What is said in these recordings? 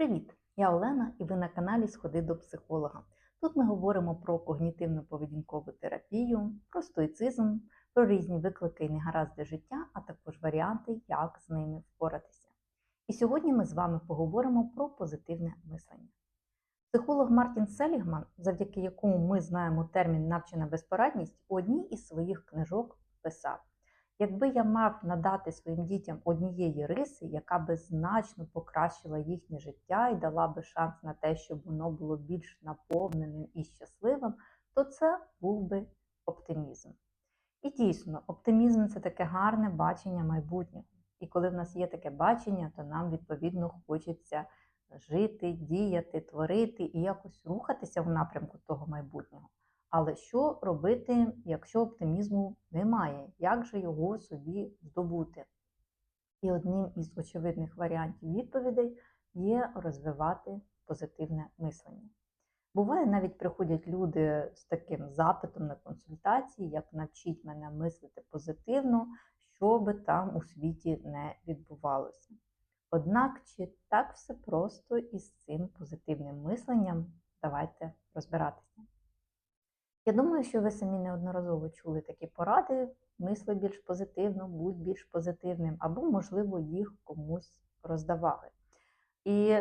Привіт! Я Олена і ви на каналі Сходи до психолога. Тут ми говоримо про когнітивно-поведінкову терапію, про стоїцизм, про різні виклики і негаразди життя, а також варіанти, як з ними впоратися. І сьогодні ми з вами поговоримо про позитивне мислення. Психолог Мартін Селігман, завдяки якому ми знаємо термін навчена безпорадність, у одній із своїх книжок писав. Якби я мав надати своїм дітям однієї риси, яка би значно покращила їхнє життя і дала би шанс на те, щоб воно було більш наповненим і щасливим, то це був би оптимізм. І дійсно, оптимізм це таке гарне бачення майбутнього. І коли в нас є таке бачення, то нам відповідно хочеться жити, діяти, творити і якось рухатися в напрямку того майбутнього. Але що робити, якщо оптимізму немає? Як же його собі здобути? І одним із очевидних варіантів відповідей є розвивати позитивне мислення. Буває, навіть приходять люди з таким запитом на консультації, як навчіть мене мислити позитивно, що би там у світі не відбувалося. Однак, чи так все просто із цим позитивним мисленням? Давайте розбиратися. Я думаю, що ви самі неодноразово чули такі поради, мисли більш позитивно, будь більш позитивним, або, можливо, їх комусь роздавали. І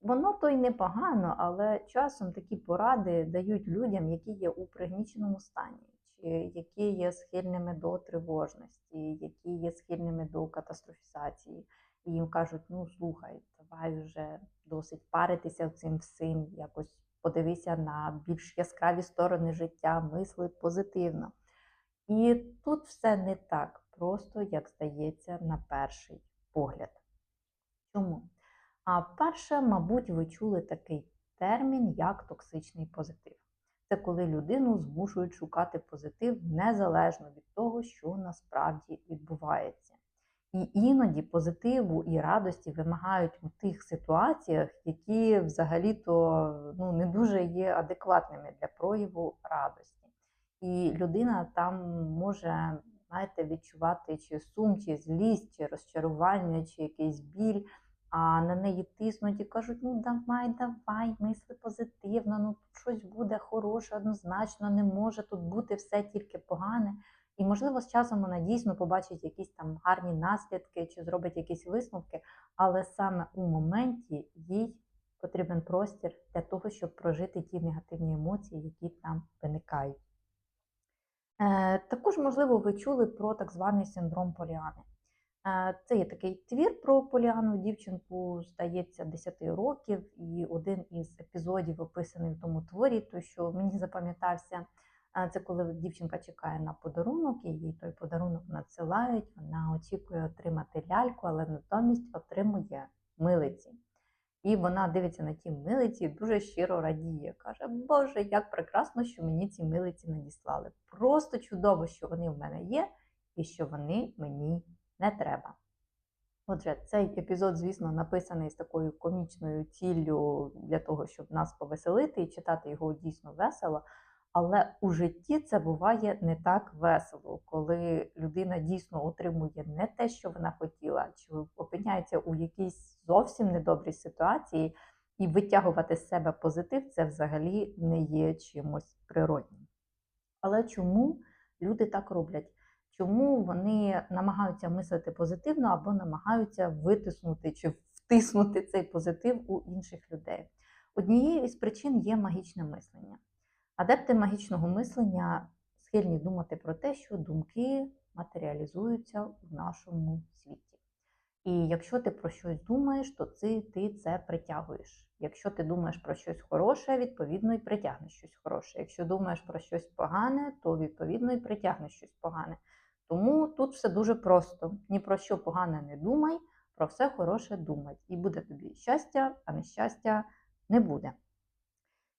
воно то й непогано, але часом такі поради дають людям, які є у пригніченому стані, чи які є схильними до тривожності, які є схильними до катастрофізації. І їм кажуть, ну слухай, давай вже досить паритися цим всім, якось подивися на більш яскраві сторони життя, мисли позитивно. І тут все не так просто, як здається, на перший погляд. Чому? А перше, мабуть, ви чули такий термін, як токсичний позитив. Це коли людину змушують шукати позитив незалежно від того, що насправді відбувається. І іноді позитиву і радості вимагають у тих ситуаціях, які взагалі-то ну, не дуже є адекватними для прояву радості. І людина там може знаєте, відчувати чи сум, чи злість, чи розчарування, чи якийсь біль, а на неї тиснуть і кажуть: ну давай, давай, мисли позитивно, ну тут щось буде хороше, однозначно, не може тут бути все тільки погане. І, можливо, з часом вона дійсно побачить якісь там гарні наслідки чи зробить якісь висновки, але саме у моменті їй потрібен простір для того, щоб прожити ті негативні емоції, які там виникають. Е, також, можливо, ви чули про так званий синдром Поліани. Е, це є такий твір про Поліану, дівчинку, здається, 10 років, і один із епізодів, описаний в тому творі, той, що мені запам'ятався. Це коли дівчинка чекає на подарунок, і їй той подарунок надсилають, вона очікує отримати ляльку, але натомість отримує милиці. І вона дивиться на ті милиці і дуже щиро радіє. Каже, Боже, як прекрасно, що мені ці милиці надіслали. Просто чудово, що вони в мене є, і що вони мені не треба. Отже, цей епізод, звісно, написаний з такою комічною ціллю для того, щоб нас повеселити і читати його дійсно весело. Але у житті це буває не так весело, коли людина дійсно отримує не те, що вона хотіла, чи опиняється у якійсь зовсім недобрій ситуації, і витягувати з себе позитив це взагалі не є чимось природнім. Але чому люди так роблять? Чому вони намагаються мислити позитивно або намагаються витиснути чи втиснути цей позитив у інших людей? Однією із причин є магічне мислення. Адепти магічного мислення схильні думати про те, що думки матеріалізуються в нашому світі. І якщо ти про щось думаєш, то ти, ти це притягуєш. Якщо ти думаєш про щось хороше, відповідно і притягнеш щось хороше. Якщо думаєш про щось погане, то відповідно і притягнеш щось погане. Тому тут все дуже просто. Ні про що погане не думай, про все хороше думай. І буде тобі щастя, а нещастя не буде.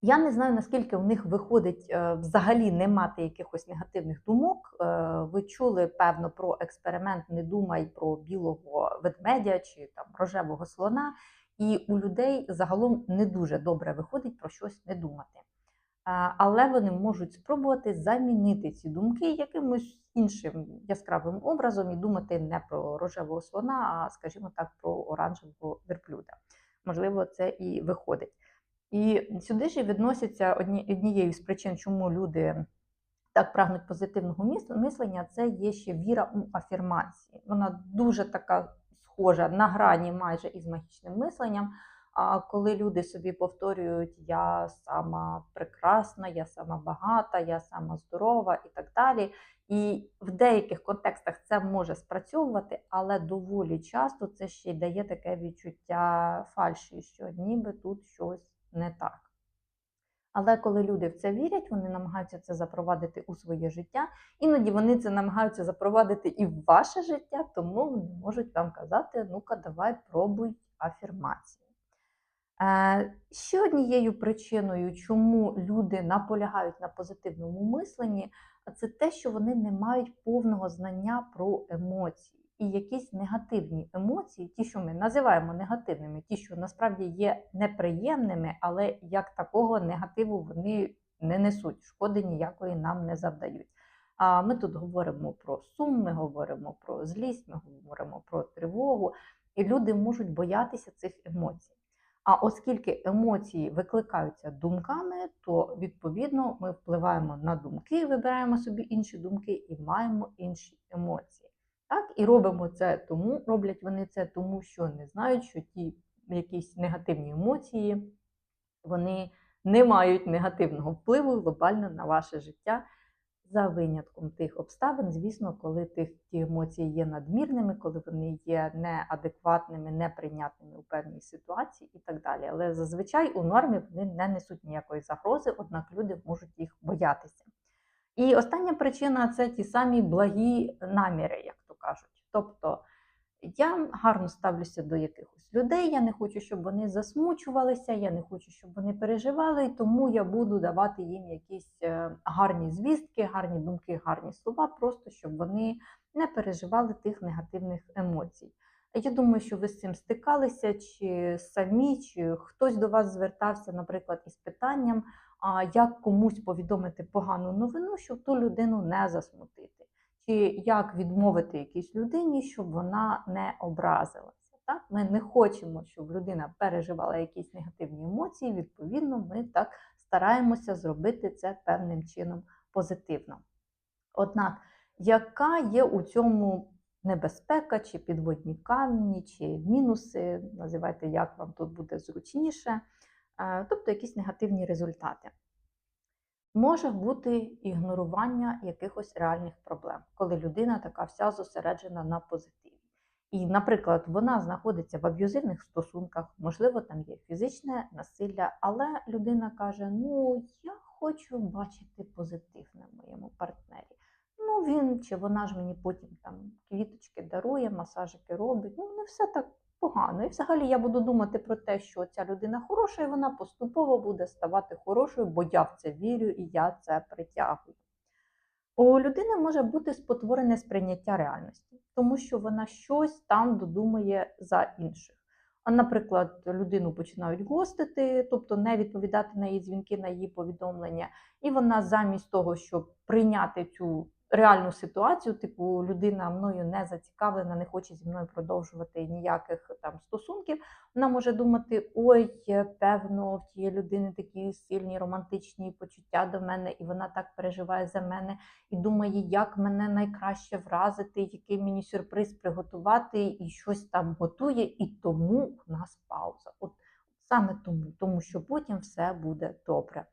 Я не знаю, наскільки у них виходить е, взагалі не мати якихось негативних думок. Е, ви чули, певно, про експеримент Не думай про білого ведмедя чи там рожевого слона, і у людей загалом не дуже добре виходить про щось не думати. Але вони можуть спробувати замінити ці думки якимось іншим яскравим образом і думати не про рожевого слона, а, скажімо так, про оранжевого верблюда можливо, це і виходить. І сюди ж відносяться одні, однією з причин, чому люди так прагнуть позитивного мислення, це є ще віра у афірмації. Вона дуже така схожа на грані майже із магічним мисленням. А коли люди собі повторюють Я сама прекрасна, я сама багата, я сама здорова і так далі. І в деяких контекстах це може спрацьовувати, але доволі часто це ще й дає таке відчуття фальші, що ніби тут щось не так. Але коли люди в це вірять, вони намагаються це запровадити у своє життя. Іноді вони це намагаються запровадити і в ваше життя, тому вони можуть вам казати: ну-ка, давай пробуй афірмації. Е, Ще однією причиною, чому люди наполягають на позитивному мисленні, це те, що вони не мають повного знання про емоції. І якісь негативні емоції, ті, що ми називаємо негативними, ті, що насправді є неприємними, але як такого негативу вони не несуть, шкоди ніякої нам не завдають. А ми тут говоримо про сум, ми говоримо про злість, ми говоримо про тривогу, і люди можуть боятися цих емоцій. А оскільки емоції викликаються думками, то відповідно ми впливаємо на думки, вибираємо собі інші думки і маємо інші емоції. Так, і робимо це тому, роблять вони це тому, що не знають, що ті якісь негативні емоції вони не мають негативного впливу глобально на ваше життя. За винятком тих обставин, звісно, коли тих ті емоції є надмірними, коли вони є неадекватними, неприйнятними у певній ситуації і так далі. Але зазвичай у нормі вони не несуть ніякої загрози, однак люди можуть їх боятися. І остання причина це ті самі благі наміри, кажуть. Тобто я гарно ставлюся до якихось людей, я не хочу, щоб вони засмучувалися, я не хочу, щоб вони переживали, і тому я буду давати їм якісь е, гарні звістки, гарні думки, гарні слова, просто щоб вони не переживали тих негативних емоцій. Я думаю, що ви з цим стикалися, чи самі, чи хтось до вас звертався, наприклад, із питанням, як комусь повідомити погану новину, щоб ту людину не засмутити чи як відмовити якійсь людині, щоб вона не образилася. Так? Ми не хочемо, щоб людина переживала якісь негативні емоції, відповідно, ми так стараємося зробити це певним чином позитивно. Однак, яка є у цьому небезпека, чи підводні камені, чи мінуси, називайте, як вам тут буде зручніше, е, тобто якісь негативні результати. Може бути ігнорування якихось реальних проблем, коли людина така вся зосереджена на позитиві. І, наприклад, вона знаходиться в аб'юзивних стосунках, можливо, там є фізичне насилля, але людина каже: Ну, я хочу бачити позитивне в моєму партнері. Ну, він чи вона ж мені потім там квіточки дарує, масажики робить. Ну, не все так погано. І взагалі я буду думати про те, що ця людина хороша, і вона поступово буде ставати хорошою, бо я в це вірю і я це притягую. У людини може бути спотворене сприйняття реальності, тому що вона щось там додумає за інших. А, наприклад, людину починають гостити, тобто не відповідати на її дзвінки, на її повідомлення, і вона замість того, щоб прийняти цю реальну ситуацію, типу людина мною не зацікавлена, не хоче зі мною продовжувати ніяких там стосунків. Вона може думати: ой, певно, в тієї людини такі сильні романтичні почуття до мене, і вона так переживає за мене, і думає, як мене найкраще вразити, який мені сюрприз приготувати, і щось там готує, і тому у нас пауза. От саме тому, тому що потім все буде добре.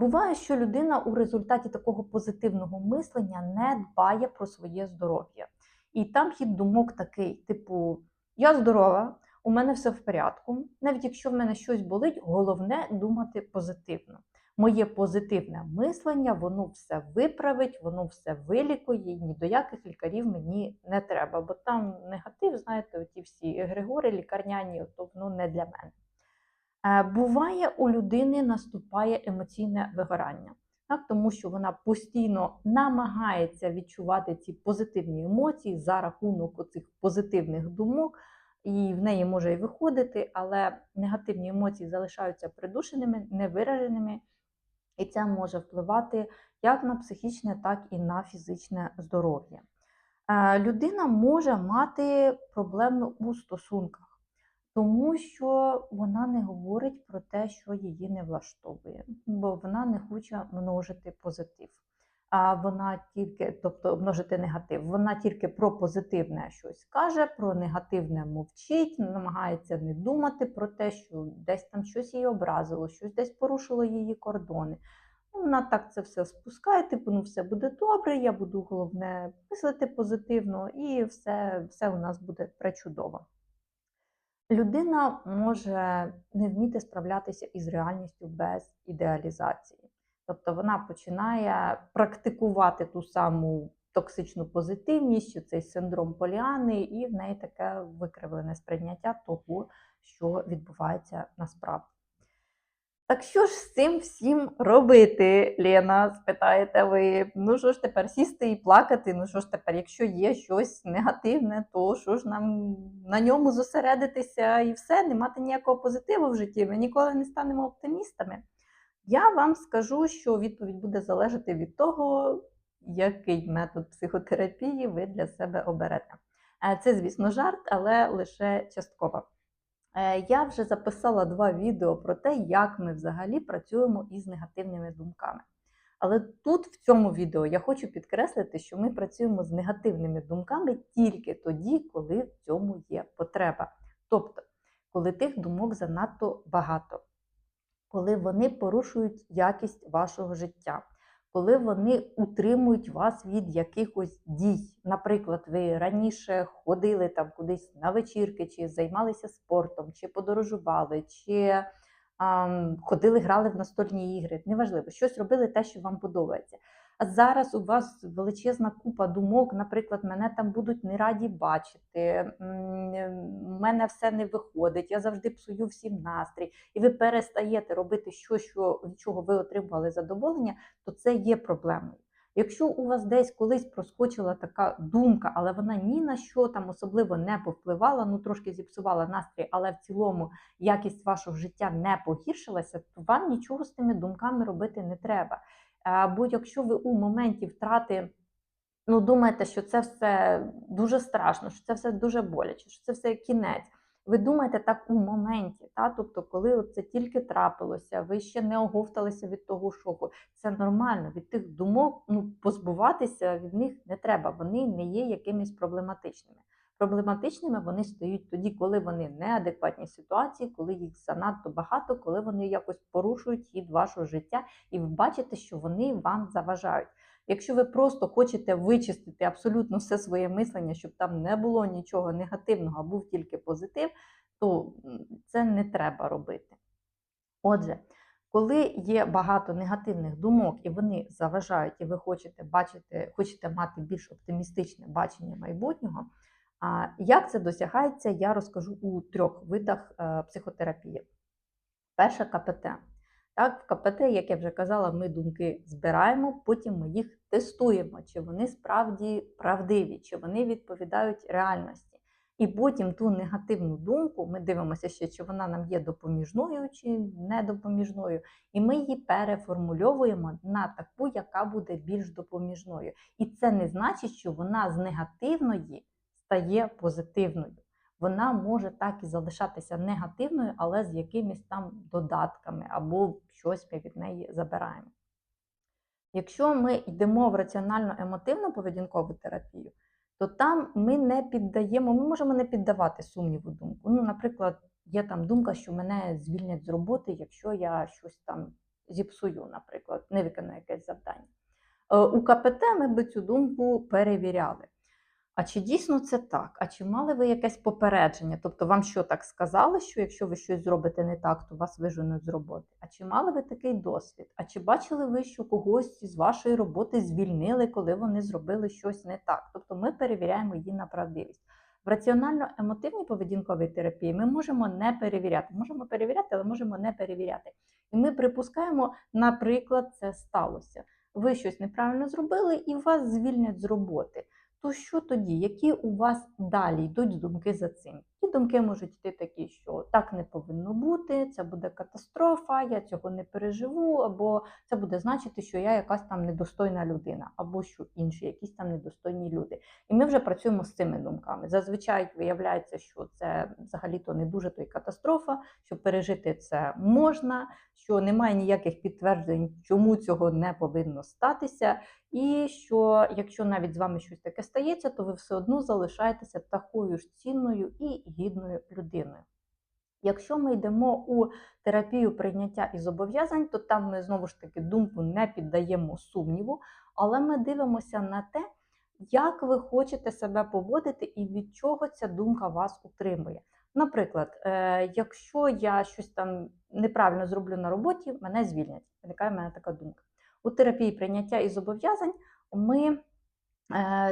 Буває, що людина у результаті такого позитивного мислення не дбає про своє здоров'я. І там хід думок такий: типу, я здорова, у мене все в порядку. Навіть якщо в мене щось болить, головне думати позитивно. Моє позитивне мислення, воно все виправить, воно все вилікує, і ні до яких лікарів мені не треба. Бо там негатив, знаєте, оті всі Григори лікарняні, то воно не для мене. Е, буває, у людини наступає емоційне вигорання, так, тому що вона постійно намагається відчувати ці позитивні емоції за рахунок цих позитивних думок, і в неї може і виходити, але негативні емоції залишаються придушеними, невираженими, і це може впливати як на психічне, так і на фізичне здоров'я. Е, людина може мати проблеми у стосунках. Тому що вона не говорить про те, що її не влаштовує, бо вона не хоче множити позитив. А вона тільки, тобто множити негатив, вона тільки про позитивне щось каже, про негативне мовчить, намагається не думати про те, що десь там щось її образило, щось десь порушило її кордони. Ну, Вона так це все спускає, типу, ну все буде добре, я буду головне мислити позитивно, і все, все у нас буде пречудово. Людина може не вміти справлятися із реальністю без ідеалізації. Тобто вона починає практикувати ту саму токсичну позитивність, цей синдром поліани, і в неї таке викривлене сприйняття того, що відбувається насправді. Так що ж з цим всім робити, Лена? спитаєте ви. Ну що ж тепер сісти і плакати? Ну що ж тепер, якщо є щось негативне, то що ж нам на ньому зосередитися і все, не мати ніякого позитиву в житті. Ми ніколи не станемо оптимістами. Я вам скажу, що відповідь буде залежати від того, який метод психотерапії ви для себе оберете. Е, Це, звісно, жарт, але лише частково. Е, Я вже записала два відео про те, як ми взагалі працюємо із негативними думками. Але тут, в цьому відео, я хочу підкреслити, що ми працюємо з негативними думками тільки тоді, коли в цьому є потреба. Тобто, коли тих думок занадто багато, коли вони порушують якість вашого життя, коли вони утримують вас від якихось дій. Наприклад, ви раніше ходили там кудись на вечірки, чи займалися спортом, чи подорожували, чи ходили, грали в настольні ігри. Неважливо, щось робили те, що вам подобається. А зараз у вас величезна купа думок, наприклад, мене там будуть не раді бачити, в мене все не виходить, я завжди псую всім настрій, і ви перестаєте робити щось, що, від чого ви отримували задоволення, то це є проблемою. Якщо у вас десь колись проскочила така думка, але вона ні на що там особливо не повпливала, ну трошки зіпсувала настрій, але в цілому якість вашого життя не погіршилася, то вам нічого з тими думками робити не треба. Бо якщо ви у моменті втрати ну, думаєте, що це все дуже страшно, що це все дуже боляче, що це все кінець. Ви думаєте так у моменті, та? тобто, коли це тільки трапилося, ви ще не оговталися від того шоку. Це нормально, від тих думок ну, позбуватися від них не треба, вони не є якимись проблематичними. Проблематичними вони стають тоді, коли вони неадекватній ситуації, коли їх занадто багато, коли вони якось порушують хід вашого життя, і ви бачите, що вони вам заважають. Якщо ви просто хочете вичистити абсолютно все своє мислення, щоб там не було нічого негативного, а був тільки позитив, то це не треба робити. Отже, коли є багато негативних думок і вони заважають, і ви хочете бачити, хочете мати більш оптимістичне бачення майбутнього, як це досягається, я розкажу у трьох видах е, психотерапії. Перша КПТ. Так, в КПТ, як я вже казала, ми думки збираємо, потім ми їх тестуємо, чи вони справді правдиві, чи вони відповідають реальності. І потім ту негативну думку ми дивимося ще, чи вона нам є допоміжною чи недопоміжною, і ми її переформульовуємо на таку, яка буде більш допоміжною. І це не значить, що вона з негативної стає позитивною вона може так і залишатися негативною, але з якимись там додатками або щось ми від неї забираємо. Якщо ми йдемо в раціонально-емотивну поведінкову терапію, то там ми не піддаємо, ми можемо не піддавати сумніву думку. Ну, Наприклад, є там думка, що мене звільнять з роботи, якщо я щось там зіпсую, наприклад, не виконую якесь завдання. Е, у КПТ ми би цю думку перевіряли. А чи дійсно це так? А чи мали ви якесь попередження? Тобто вам що так сказали, що якщо ви щось зробите не так, то вас виженуть з роботи? А чи мали ви такий досвід? А чи бачили ви, що когось з вашої роботи звільнили, коли вони зробили щось не так? Тобто ми перевіряємо її на правдивість. В раціонально-емотивній поведінковій терапії ми можемо не перевіряти. Можемо перевіряти, але можемо не перевіряти. І ми припускаємо, наприклад, це сталося. Ви щось неправильно зробили і вас звільнять з роботи то що тоді? Які у вас далі йдуть думки за цим? І думки можуть йти такі, що так не повинно бути, це буде катастрофа, я цього не переживу, або це буде значити, що я якась там недостойна людина, або що інші, якісь там недостойні люди. І ми вже працюємо з цими думками. Зазвичай виявляється, що це взагалі-то не дуже то й катастрофа, що пережити це можна, що немає ніяких підтверджень, чому цього не повинно статися. І що якщо навіть з вами щось таке стається, то ви все одно залишаєтеся такою ж цінною і гідною людиною. Якщо ми йдемо у терапію прийняття і зобов'язань, то там ми знову ж таки думку не піддаємо сумніву, але ми дивимося на те, як ви хочете себе поводити і від чого ця думка вас утримує. Наприклад, е, якщо я щось там неправильно зроблю на роботі, мене звільнять. Виникає в мене така думка. У терапії прийняття і зобов'язань ми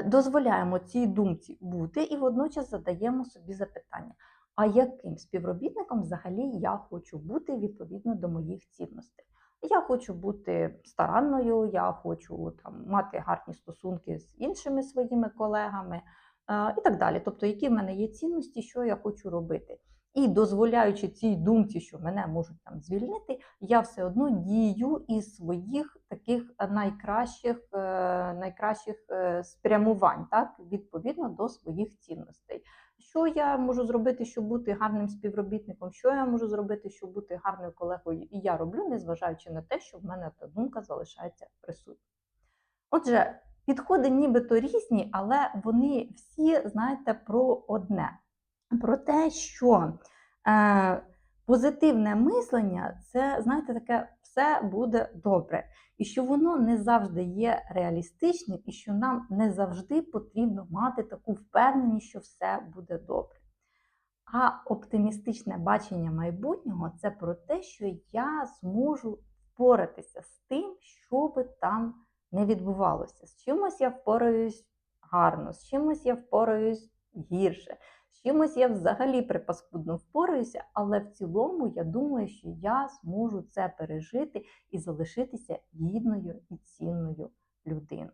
дозволяємо цій думці бути і водночас задаємо собі запитання: а яким співробітником взагалі я хочу бути відповідно до моїх цінностей? Я хочу бути старанною, я хочу там мати гарні стосунки з іншими своїми колегами е, і так далі. Тобто, які в мене є цінності, що я хочу робити. І дозволяючи цій думці, що мене можуть там звільнити, я все одно дію із своїх таких найкращих е, найкращих е, спрямувань, так, відповідно до своїх цінностей. Що я можу зробити, щоб бути гарним співробітником? Що я можу зробити, щоб бути гарною колегою? І я роблю, незважаючи на те, що в мене та думка залишається присутня. Отже, підходи нібито різні, але вони всі, знаєте, про одне. Про те, що е, позитивне мислення це, знаєте, таке все буде добре. І що воно не завжди є реалістичним, і що нам не завжди потрібно мати таку впевненість, що все буде добре. А оптимістичне бачення майбутнього це про те, що я зможу впоратися з тим, що би там не відбувалося. З чимось я впораюсь гарно, з чимось я впораюсь гірше, чимось я взагалі припаскудно впораюся, але в цілому я думаю, що я зможу це пережити і залишитися гідною і цінною людиною.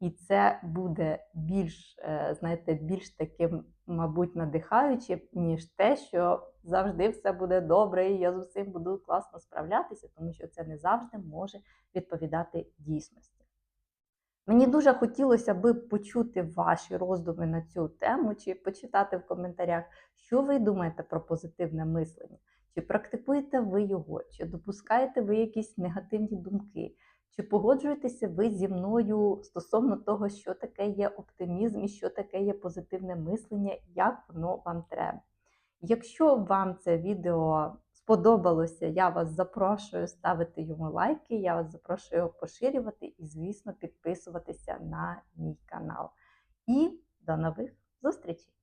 І це буде більш, е, знаєте, більш таким, мабуть, надихаючим, ніж те, що завжди все буде добре, і я з усім буду класно справлятися, тому що це не завжди може відповідати дійсності. Мені дуже хотілося би почути ваші роздуми на цю тему, чи почитати в коментарях, що ви думаєте про позитивне мислення, чи практикуєте ви його, чи допускаєте ви якісь негативні думки. Чи погоджуєтеся ви зі мною стосовно того, що таке є оптимізм і що таке є позитивне мислення, як воно вам треба? Якщо вам це відео сподобалося, я вас запрошую ставити йому лайки, я вас запрошую його поширювати і, звісно, підписуватися на мій канал. І до нових зустрічей!